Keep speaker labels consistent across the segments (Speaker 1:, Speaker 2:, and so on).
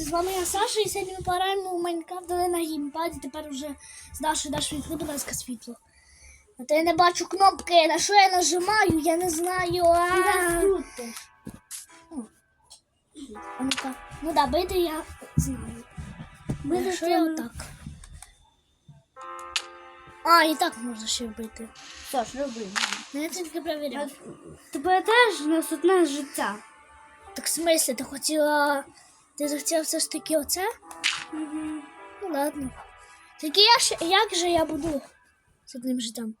Speaker 1: друзі, з вами я Саша, і сьогодні ми пограємо у Майнкрафт на геймпаді. Тепер вже з Дашою відкрий, будь ласка, світло. А то я не бачу кнопки, на що я нажимаю, я не знаю. А, а ну-ка. Ну да, бити я знаю. Бити що я отак. А, і так можна ще вбити.
Speaker 2: Саш, роби.
Speaker 1: Ну, я тільки перевіряв.
Speaker 2: Тебе теж насутне життя.
Speaker 1: Так в смислі, ти хотіла. Ти захотіла все ж таки оце? Ну ладно. Тільки я ж, як же я буду з одним життям?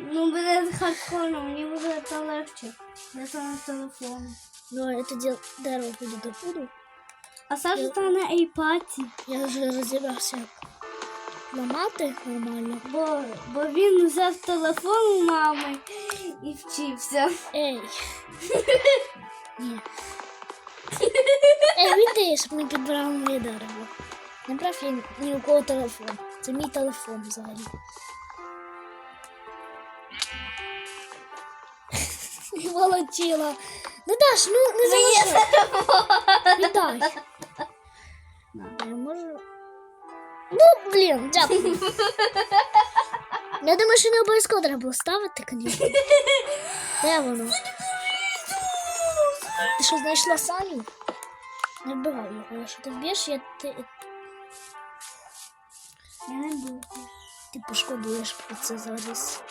Speaker 2: Ну, буде хардкорно, мені буде це легше. Я саме з телефону.
Speaker 1: Ну, я тоді дерево піду добуду.
Speaker 2: А Саша стане на айпаді,
Speaker 1: Я вже розібрався, ламати нормально.
Speaker 2: бо, бо він взяв телефон у мами і вчився.
Speaker 1: Ей. Ні. Віди, щоб не підбирав моє дерево. Не брав я ні у кого телефон. Це мій телефон взагалі. І волотіла. Ну Даш, ну не залишай. Віддай. Я можу. Ну, блін, дякую. Я думаю, що не обов'язково треба було ставити, звісно. Де воно? Ти що знайшла Саню? Не вбивай його, якщо ти вб'єш, я ти,
Speaker 2: Я не буду.
Speaker 1: ти пошкодуєш про це зараз.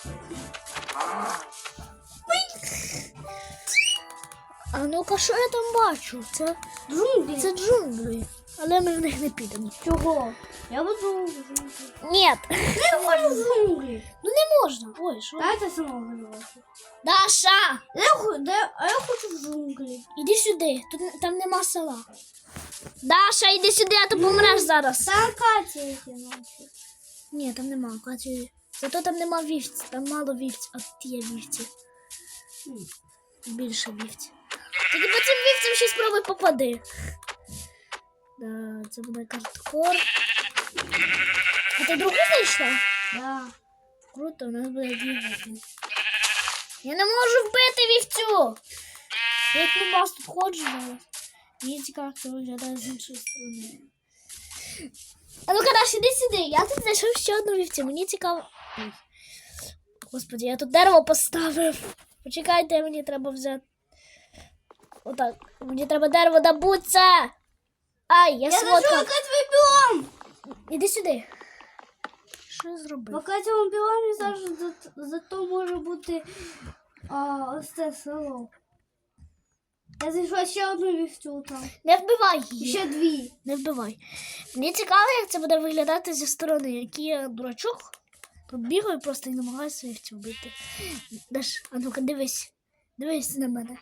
Speaker 1: А ну-ка, що я там бачу? Це,
Speaker 2: Джунглі?
Speaker 1: це джунглі. Але ми в них не підемо.
Speaker 2: чого? Я буду Я хочу в джунглі.
Speaker 1: ну не можна. Ой, що?
Speaker 2: Дайте самого виживати.
Speaker 1: Даша!
Speaker 2: Я, де- а я хочу в джунглі.
Speaker 1: Іди сюди, тут там нема села. Даша, іди сюди, а то помреш зараз.
Speaker 2: Там Катя які ночі.
Speaker 1: Ні, там нема, Катю. Зато там нема вівці, там мало вівці, а тут є вівці. Більше вівці. Тоді по цим вівцям ще спробуй попади. Да, це буде карткор. А ти другу знайшла?
Speaker 2: Да.
Speaker 1: Круто, у нас буде дві вівці. Я не можу вбити вівцю! Я як на вас тут ходжу зараз. Цікаво, як це виглядає з іншої сторони. А ну Даш, іди сюди. Я тут знайшов ще одну вівцю. Мені цікаво. Ой. Господи, я тут дерево поставив. Почекайте, мені треба взяти. Отак. Мені треба дерево добуться. Ай, я,
Speaker 2: Я
Speaker 1: сфоткав.
Speaker 2: знайшла твій біом!
Speaker 1: Іди сюди. Що зробив?
Speaker 2: Поки цьому біомі Саша за- зато може бути а, ось це село. Я знайшла ще одну вівцю там.
Speaker 1: Не вбивай її.
Speaker 2: ще дві.
Speaker 1: Не вбивай. Мені цікаво, як це буде виглядати зі сторони, який я дурачок. Тут бігаю просто і намагаюся їх вбити. Даш, а ну-ка, дивись. Дивись на мене.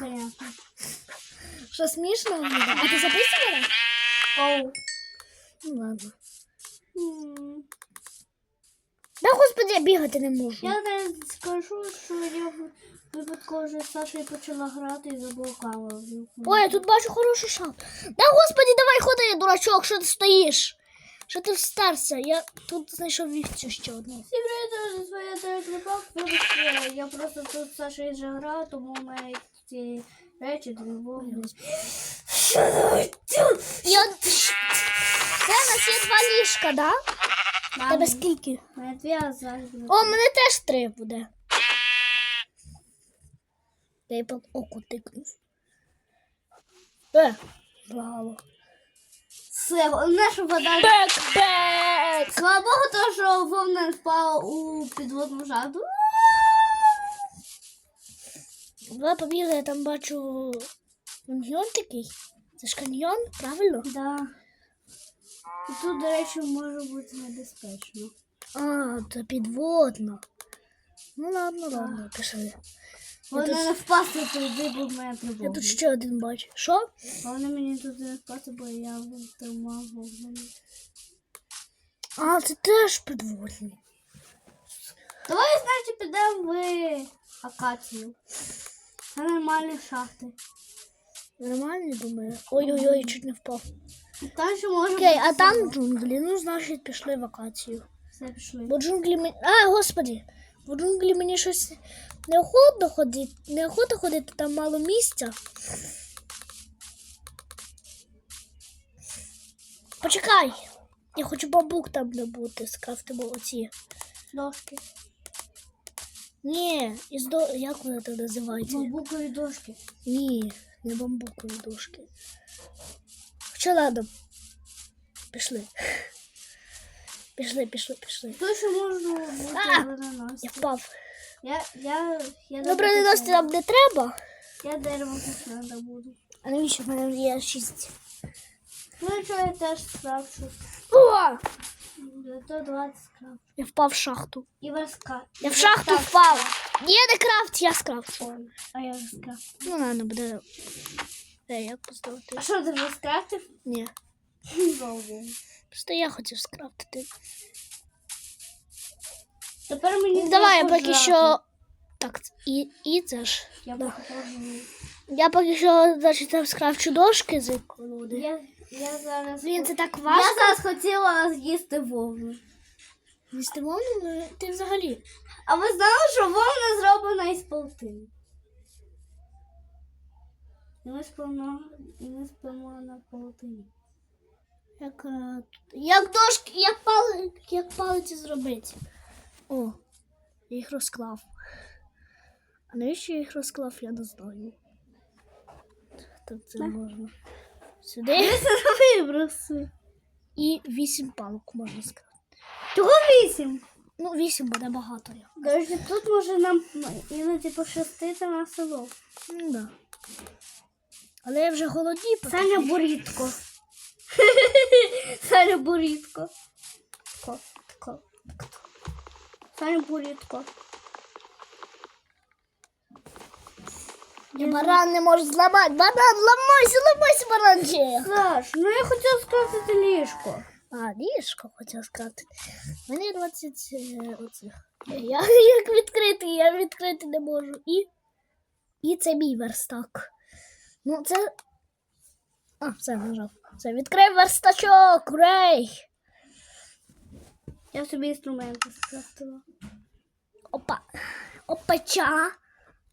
Speaker 2: Понятно.
Speaker 1: Смішно? виглядає? А ти записувала?
Speaker 2: Оу.
Speaker 1: Ну ладно. Да господи, я бігати не можу.
Speaker 2: Я не скажу, що я в- випадково вже з Сашою почала грати і ввімкнути.
Speaker 1: Ой, я тут бачу хороший шанс. Да господи, давай ходи, дурачок, що ти стоїш? Що ти встерся? Я тут знайшов вівцю ще одну.
Speaker 2: Всім привіт, друзі, своя. Вибачте, я просто тут з Сашою вже граю, тому у мене ці речі тривожні.
Speaker 1: Це у нас є два ліжка, да? Тебе скільки?
Speaker 2: Мене дві а зараз.
Speaker 1: О, мене теж три буде. Й по оку тикнув. Е, браво.
Speaker 2: Все, головне, що вода.
Speaker 1: Бек, бек!
Speaker 2: Слава Богу, то, що вовна впала у підводну жаду.
Speaker 1: Два побігли, я там бачу каньйон такий. Це ж каньйон, правильно?
Speaker 2: Да. І тут, до речі, може бути небезпечно.
Speaker 1: А, це підводно. Ну ладно, ладно, пішли.
Speaker 2: Головне
Speaker 1: тут,
Speaker 2: не впасти туди, бо в мене
Speaker 1: я тут ще один бачу. Що?
Speaker 2: Головне мені туди не впасти, бо я тримав вовну.
Speaker 1: А, це теж підводний.
Speaker 2: Давай, значить, підемо в акацію. Це нормальні шахти.
Speaker 1: Нормально, думаю. Ой-ой-ой, чуть не впав.
Speaker 2: Там ще може
Speaker 1: Окей, а там джунглі. Ну, значить, пішли в акацію.
Speaker 2: Все пішли.
Speaker 1: Бо джунглі ми. А, господи! В джунглі мені щось неохотно ходити, неохота ходити, там мало місця. Почекай. Я хочу бамбук там не бути, скрафтимо оці.
Speaker 2: Дошки.
Speaker 1: Ні, із до... як вона це називається?
Speaker 2: Бамбукові дошки.
Speaker 1: Ні, не бамбукові дошки. Хоча ладно. Пішли. Пішли, пішли, пішли.
Speaker 2: Тут ще можна бути
Speaker 1: А!
Speaker 2: броненосці.
Speaker 1: Я впав.
Speaker 2: Я, я, я,
Speaker 1: Ну, броненосці нам не треба.
Speaker 2: я дерево надо буду.
Speaker 1: А навіщо в мене є шість?
Speaker 2: Ну, якщо я теж скрафчу.
Speaker 1: О!
Speaker 2: То 20 скрафчу.
Speaker 1: Я впав в шахту.
Speaker 2: І воска.
Speaker 1: Я в шахту впав. Ні, не крафт, я скрафт.
Speaker 2: Ой, а я вже скрафтив.
Speaker 1: Ну ладно, буде. Е, як поставити?
Speaker 2: А що, ти вже скрафтив?
Speaker 1: Ні. Просто я хотів скрафтити.
Speaker 2: Тепер мені
Speaker 1: Давай я
Speaker 2: треба
Speaker 1: поки. Так, і, і це ж.
Speaker 2: Я
Speaker 1: Да.
Speaker 2: покажу.
Speaker 1: Я поки що, значить, там скрафчу дошки з колоди.
Speaker 2: Я, я зараз...
Speaker 1: Блін, це так
Speaker 2: Я зараз хотіла з'їсти вовну.
Speaker 1: З'їсти вовну, ну ти взагалі.
Speaker 2: А ви знали, що вовна зроблена із паутини? І ми спимо, і ми спимо на паутині.
Speaker 1: Як, е, як дошки, як, пали, як палиці зробити. О, я їх розклав. А навіщо я їх розклав, я не знаю. Так це можна. Сюди.
Speaker 2: Виброси.
Speaker 1: І вісім палок можна сказати.
Speaker 2: Чого вісім?
Speaker 1: Ну, вісім буде багато.
Speaker 2: речі, тут може нам іноді пощастити на село.
Speaker 1: Ну, да. Але я вже голодні.
Speaker 2: Саня бурітко. Саня бурітко. Ко, ко, ко. Саня бурітко.
Speaker 1: Я баран не можу зламати. Баран, ламайся, ламайся, баранче.
Speaker 2: Саш, ну я хотіла скрафтити ліжко.
Speaker 1: А, ліжко хотів сказати. У мене 20 е, оцих. Я як відкрити, я відкрити не можу. І, і це мій верстак. Ну, це. А, все, нажав. Це відкрив верстачок, рей!
Speaker 2: Я собі інструменти скрафтила.
Speaker 1: Опа. Опача.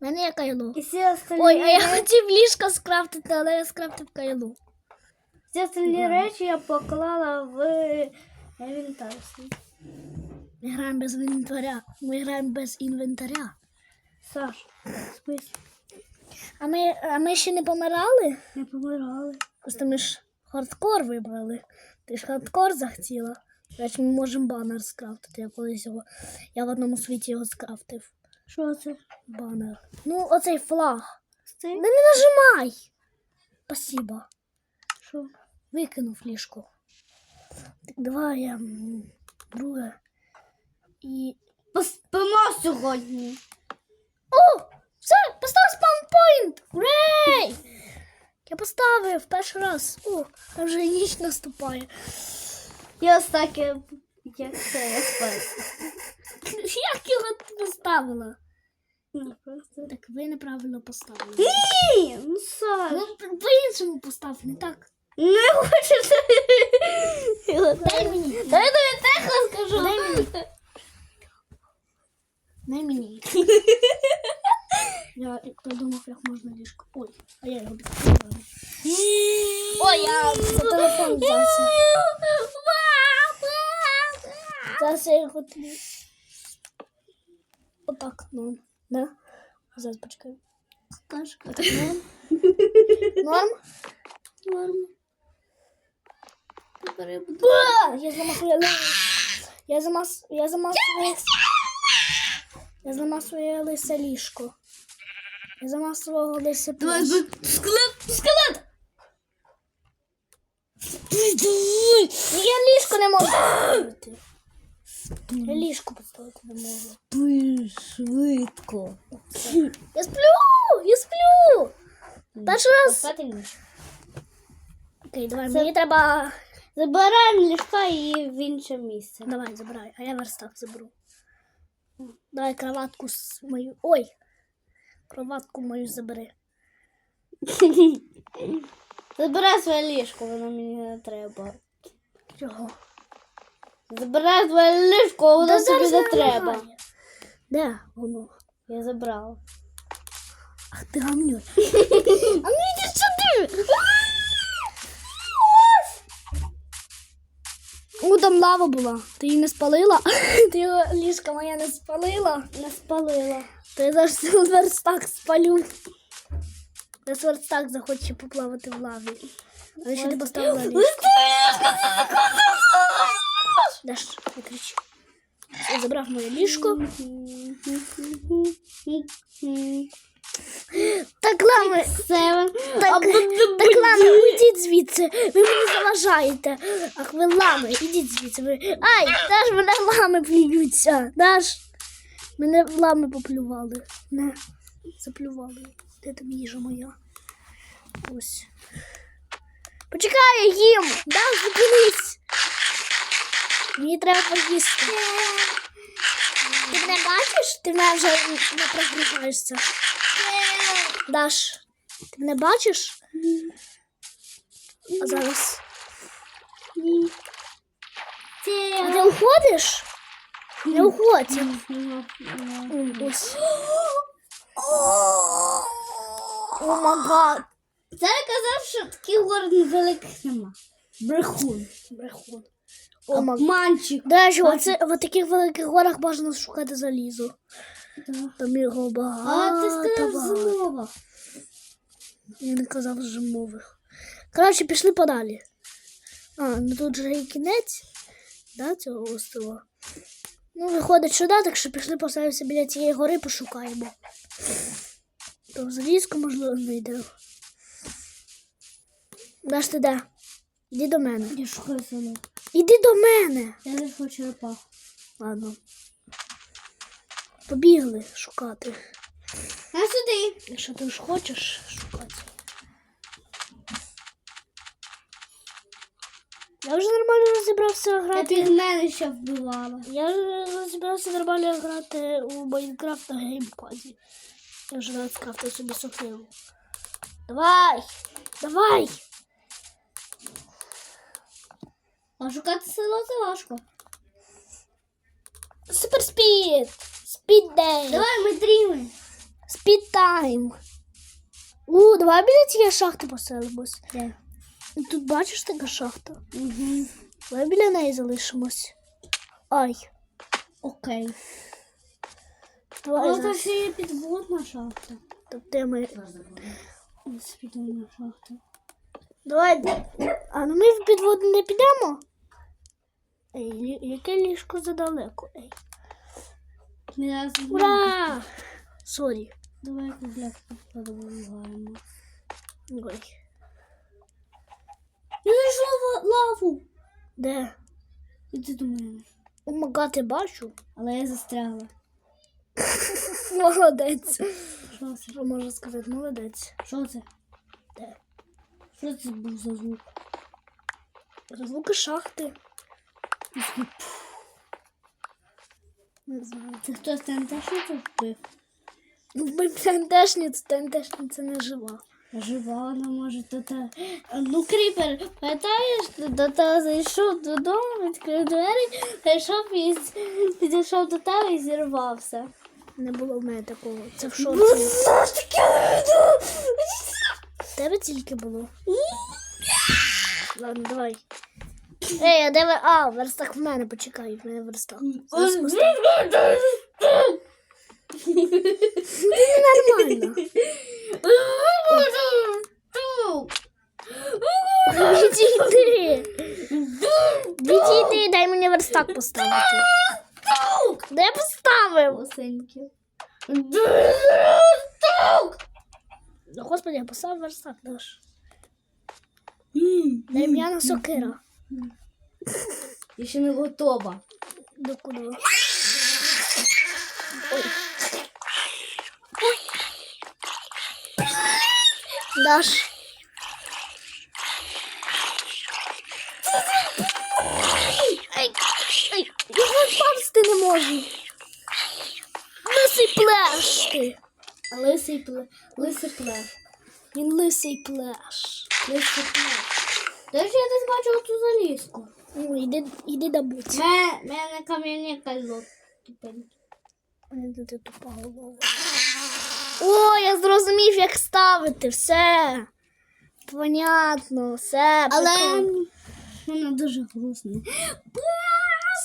Speaker 1: У мене є кайло.
Speaker 2: І всі остальні,
Speaker 1: Ой, а я хотів ліжко скрафтити, але я скрафтив кайло.
Speaker 2: всі остальні речі я поклала в інвентар.
Speaker 1: Ми граємо без інвентаря. Ми граємо без інвентаря.
Speaker 2: Саш, в?
Speaker 1: А ми, а ми ще не помирали?
Speaker 2: Не помирали.
Speaker 1: Просто ми ж хардкор вибрали. Ти ж хардкор захотіла. Значить, ми можемо банер скрафтити. Я колись його. Я в одному світі його скрафтив.
Speaker 2: Що це?
Speaker 1: Банер. Ну, оцей флаг.
Speaker 2: Це?
Speaker 1: Да не нажимай! Спасибо.
Speaker 2: Що?
Speaker 1: Викинув ліжко. Так давай я друге. І.
Speaker 2: Поспимо сьогодні.
Speaker 1: О! Все! Постав спаунпойнт! Урей! Я поставив перший раз. О, а вже ніч наступає.
Speaker 2: Я ось так як це я спать.
Speaker 1: Поставила?
Speaker 2: Ну.
Speaker 1: Так ви неправильно поставили.
Speaker 2: Ні, ну Саш.
Speaker 1: Ну, по-іншому постав, не так.
Speaker 2: Не хочу.
Speaker 1: Дай мені.
Speaker 2: Дай тобі тихо скажу.
Speaker 1: Дай мені. Дай мені. Я як придумав, як можна ліжко. Ой, а я його відкрила. Ой, я за телефон взявся. Зараз я його тобі. Отак, ну. Да? Зараз почекай. Отак норм. Норм?
Speaker 2: Норм. Я буду.
Speaker 1: Ба! Я зламав своє. Я зламав... Я зламав своє... Я зламав своє лисе ліжко. Я зламав свого лисе
Speaker 2: Давай,
Speaker 1: плащ.
Speaker 2: скелет, скелет.
Speaker 1: Я ліжко не можу. Я ліжко поставити не можу.
Speaker 2: Спи швидко.
Speaker 1: Я сплю! Я сплю! Перший раз. Окей, давай, мені треба...
Speaker 2: Забираємо ліжка і в інше місце.
Speaker 1: Давай, забирай, а я верстак заберу. Давай кроватку мою. Ой! Кроватку мою забери.
Speaker 2: Забирай своє ліжко, воно мені не треба.
Speaker 1: Чого?
Speaker 2: Забирай своє ліжко, воно тобі не треба.
Speaker 1: Де воно?
Speaker 2: Я забрала.
Speaker 1: Ах ти гамнюр. а ну йди сюди. О, там лава була. Ти її не спалила? Ти його ліжка моя не спалила?
Speaker 2: Не спалила.
Speaker 1: Я зараз верстак спалю. Зараз верстак захоче поплавати в лаві. А ще не поставила ліжко. Даш, не кричи. Я забрав моє ліжко. Так, лами,
Speaker 2: Севен.
Speaker 1: так, так, лами, уйдіть звідси. Ви мені заважаєте. Ах, ви лами, ідіть звідси. Ви... Ай, Даш, мене лами плюються. Даш, мене лами поплювали. Не, заплювали. Де там їжа моя? Ось. Почекай, їм. Даш, зупинись. Мені треба поїсти. Ти мене бачиш? Ти мене вже не прогружаєшся. Даш, ти мене бачиш? А зараз. А ти уходиш? Не уходь. Ось. О май
Speaker 2: Це казав, що таких гор великих нема. Брехун.
Speaker 1: Брехун.
Speaker 2: Обманчик.
Speaker 1: До оце, в таких великих горах можна шукати залізо. Там його
Speaker 2: А
Speaker 1: багато.
Speaker 2: ти сказав.
Speaker 1: Я не казав зимових. Коротше, пішли подалі. А, ну тут же і кінець да, цього острова. Ну, виходить сюди, так що пішли поставимося біля цієї гори, пошукаємо. То залізку, можливо, знайдемо. Даш ти де? Іди до мене.
Speaker 2: Я шукаю село.
Speaker 1: Іди до мене.
Speaker 2: Я знайшла черепаху.
Speaker 1: Ладно. Побігли шукати.
Speaker 2: А сюди.
Speaker 1: Якщо ти ж хочеш шукати. Я вже нормально розібрався
Speaker 2: Я
Speaker 1: грати.
Speaker 2: під мене ще вбивала.
Speaker 1: Я вже розібрався нормально грати у Майнкрафт на геймпаді. Я вже навіть скрафтив собі сокиру. Давай! Давай!
Speaker 2: А шукати село це важко.
Speaker 1: Супер спід! Спід дей!
Speaker 2: Давай ми дріми.
Speaker 1: Спід тайм! У, давай біля цієї шахти поселимось.
Speaker 2: Де?
Speaker 1: Тут бачиш така шахта?
Speaker 2: Угу.
Speaker 1: Давай біля неї залишимось. Ай.
Speaker 2: Окей.
Speaker 1: Давай
Speaker 2: це ще є підводна шахта.
Speaker 1: Тобто ми...
Speaker 2: Підводна шахта.
Speaker 1: Давай. А ну ми в підводу не підемо. Ей, яке ліжко задалеко. Ей. Ура! Сорі.
Speaker 2: Давай кубляшку подобуваємо.
Speaker 1: Ой.
Speaker 2: Я знайшла лаву.
Speaker 1: Де?
Speaker 2: Іди до мене.
Speaker 1: Омага, ти бачу?
Speaker 2: Але я застрягла.
Speaker 1: Молодець.
Speaker 2: Що це?
Speaker 1: Що можу сказати? Молодець.
Speaker 2: Що це?
Speaker 1: Де?
Speaker 2: Що це був за звук?
Speaker 1: Звуки шахти. Не знаю.
Speaker 2: Це хтось теж вбив?
Speaker 1: Ну, ми ТНТшниця, ТНТшниця не жива.
Speaker 2: Жива вона може то та. Ну, кріпер, пам'ятаєш, до того зайшов додому, відкрив двері, зайшов і підійшов до тебе і зірвався.
Speaker 1: Не було в мене такого. Це в шоці. Тебе тільки було. Ладно, давай. Ей, а де ви? А, верстак в мене, почекай, в мене верстак. Зараз поставлю. Нормально. Відійди. Відійди, дай мені верстак поставити. Де я поставив?
Speaker 2: Осеньки.
Speaker 1: Ну, Господи, я поставив верстак наш. Дай м'яна сокира.
Speaker 2: Я ще не готова.
Speaker 1: До куди? Даш. Його впасти не можу. Лисий ти.
Speaker 2: Лисий пле. Лисий плеш.
Speaker 1: Він лисий плеш.
Speaker 2: Лисий плеш. Де ж я десь бачила ту залізку?
Speaker 1: Ну, іди, іди добудь.
Speaker 2: Мене, мене кайло. Тупеньке.
Speaker 1: Ти тупа голова. О, я зрозумів, як ставити. Все. Понятно, все.
Speaker 2: Але
Speaker 1: прикол.
Speaker 2: воно дуже грустне.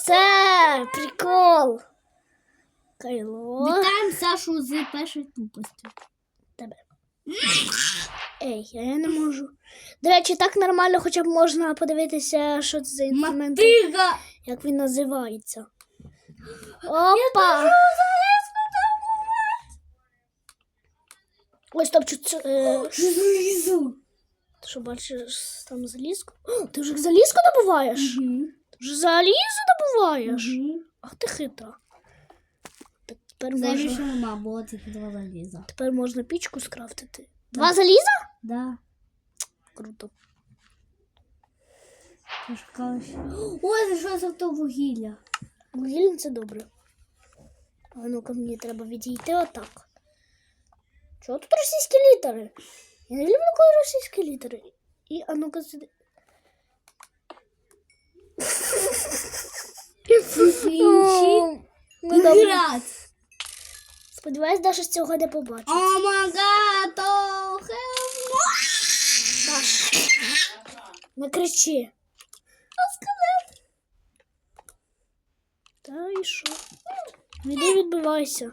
Speaker 1: Все, прикол. Кайло.
Speaker 2: Вітаємо Сашу з першою тупостю.
Speaker 1: Тебе. Ей, я не можу. До речі, так нормально, хоча б можна подивитися, що це за інструмент,
Speaker 2: Матига!
Speaker 1: як він називається. Опа! Ой, стоп, чу, е,
Speaker 2: Знизу.
Speaker 1: ти що бачиш там залізку? О, ти вже залізку добуваєш? Ти вже залізу добуваєш? Ах ти хитра. Тепер можна,
Speaker 2: нема, було тільки два заліза.
Speaker 1: тепер можна пічку скрафтити. Два заліза?
Speaker 2: Да.
Speaker 1: Круто.
Speaker 2: Ой, за що за то вугілля?
Speaker 1: Вугілля це добре. А ну-ка мені треба відійти отак. Чого тут російські літери? Я не люблю коли російські літери. І а ну-ка сюди.
Speaker 2: Інші.
Speaker 1: О, Ну добре.
Speaker 2: Град.
Speaker 1: Сподіваюсь, Даша з цього не побачить.
Speaker 2: Омагато.
Speaker 1: Даш. Не кричи. Та і що? Іди відбивайся.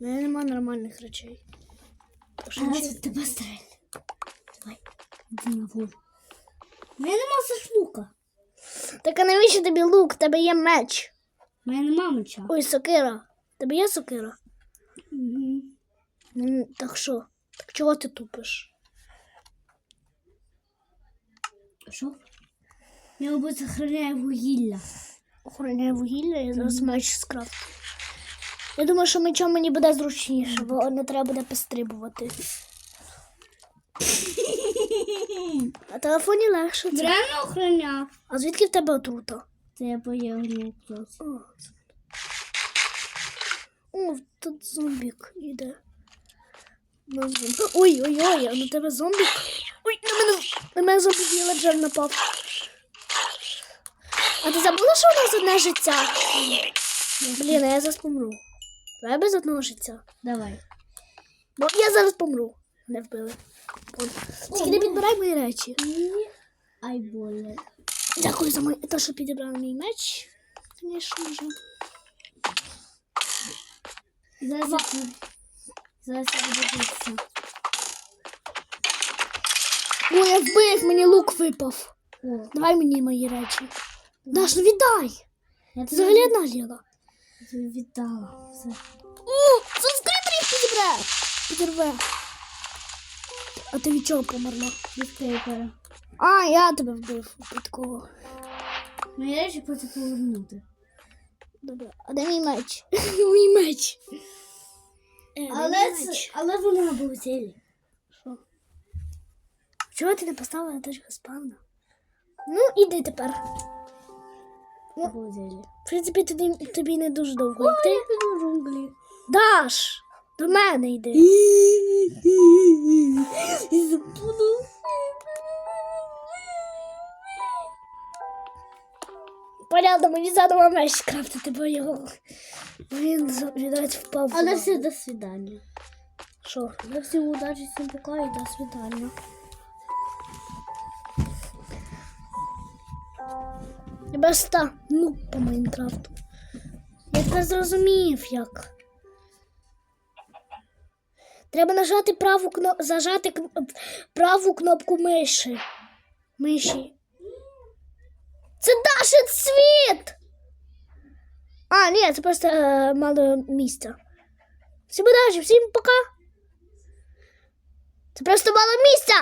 Speaker 1: У мене нема нормальних речей.
Speaker 2: Зараз тебе стрель. Давай. Іди на волю. У мене нема зашлука.
Speaker 1: Так а навіщо тобі лук? В тебе є меч.
Speaker 2: У мене нема меча.
Speaker 1: Ой, сокира. Тебе є сокира?
Speaker 2: Мгм.
Speaker 1: Ну, так що? Так чого ти тупиш?
Speaker 2: Що? Я, мабуть, охороняю вугілля.
Speaker 1: Охороняю вугілля, я зараз меч скрафту. Я думаю, що мечом мені буде зручніше, бо не треба буде пострибувати. На телефоні легше. Це.
Speaker 2: Реально охороняв.
Speaker 1: А звідки в тебе отрута?
Speaker 2: Це я хтось.
Speaker 1: О, тут зомбік іде. На Ой, ой, ой, а на тебе зомбік. Ой, на мене, на мене зомбі віледжер напав. А ти забула, що у нас одне життя? Блін, а я зараз помру. Давай без одного життя.
Speaker 2: Давай.
Speaker 1: Бо я зараз помру. Не вбили. Тільки не підбирай мої речі.
Speaker 2: Ай, боле.
Speaker 1: Дякую за те, що підібрали мій меч. Звісно ж.
Speaker 2: Зараз я, зараз буду
Speaker 1: я вбив, мені лук випав.
Speaker 2: О,
Speaker 1: Давай мені мої речі. Даш, ну віддай.
Speaker 2: я
Speaker 1: Це взагалі одна ліла.
Speaker 2: віддала. Все.
Speaker 1: О, субскрипер їх підібре. Підірве. А ти від чого померла?
Speaker 2: Від крейпера.
Speaker 1: А, я тебе вбив випадково.
Speaker 2: Мої речі просто повернути.
Speaker 1: Добре, а де мій меч? мій меч. Е,
Speaker 2: Але, це, але вона був цілі.
Speaker 1: Що? Чого ти не поставила на точку спавна? Ну, іди тепер.
Speaker 2: Цілі.
Speaker 1: В принципі, тобі, тобі не дуже довго йти.
Speaker 2: Піду в джунглі.
Speaker 1: Даш! До мене йди.
Speaker 2: Забуду.
Speaker 1: Понятно, мені задумав меч скрафтити, бо його. Він віддать впав.
Speaker 2: Але все, до свидання.
Speaker 1: Що?
Speaker 2: Я всім удачі, всім пока і до свидання.
Speaker 1: Без ну по Майнкрафту. Я тепер зрозумів, як. Треба нажати праву кно... зажати кн... праву кнопку миші. Миші. Це Дашин цвіт! А, ні, це просто е, мало місця. Всім удачі, всім пока. Це просто мало місця.